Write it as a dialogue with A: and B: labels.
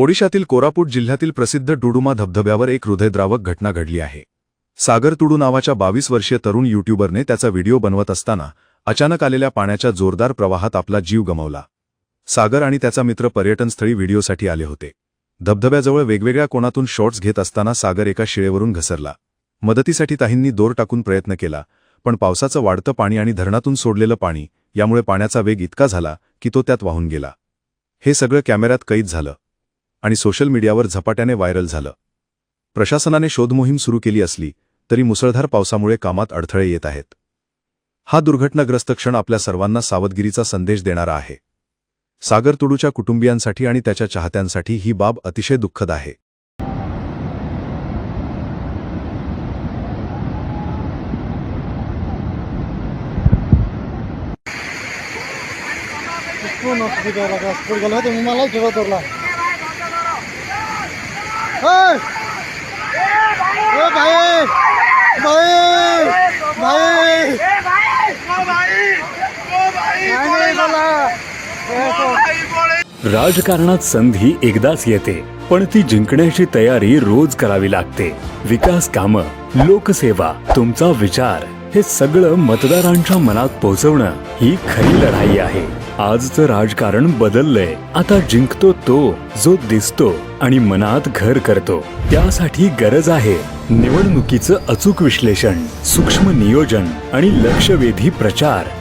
A: ओडिशातील कोरापूट जिल्ह्यातील प्रसिद्ध डुडुमा धबधब्यावर एक हृदयद्रावक घटना घडली आहे. सागर तुडू नावाच्या बावीस वर्षीय तरुण युट्यूबरने त्याचा व्हिडिओ बनवत असताना अचानक आलेल्या पाण्याच्या जोरदार प्रवाहात आपला जीव गमावला. सागर आणि त्याचा मित्र पर्यटनस्थळी व्हिडिओसाठी आले होते. धबधब्याजवळ वेगवेगळ्या कोणातून शॉट्स घेत असताना सागर एका शिळेवरून घसरला. मदतीसाठी ताहींनी दोर टाकून प्रयत्न केला पण पावसाचं वाढतं पाणी आणि धरणातून सोडलेलं पाणी यामुळे पाण्याचा वेग इतका झाला की तो त्यात वाहून गेला. हे सगळं कॅमेऱ्यात कैद झालं. आणि सोशल मीडियावर झपाट्याने व्हायरल झालं. प्रशासनाने शोधमोहीम सुरू केली असली तरी मुसळधार पावसामुळे कामात अडथळे येत आहेत. हा दुर्घटनाग्रस्त क्षण आपल्या सर्वांना सावधगिरीचा संदेश देणारा आहे. सागर तुडूच्या कुटुंबियांसाठी आणि त्याच्या चाहत्यांसाठी ही बाब अतिशय दुःखद आहे.
B: कोण भाई। भाई। भाई।
C: राजकारणात संधी एकदाच येते पण ती जिंकण्याची तयारी रोज करावी लागते. विकास कामं लोकसेवा तुमचा विचार हे सगळं मतदारांच्या मनात पोहोचवणं ही खरी लढाई आहे. आजचं राजकारण बदललंय. आता जिंकतो तो जो दिसतो आणि मनात घर करतो. त्यासाठी गरज आहे निवडणुकीचं अचूक विश्लेषण सूक्ष्म नियोजन आणि लक्षवेधी प्रचार.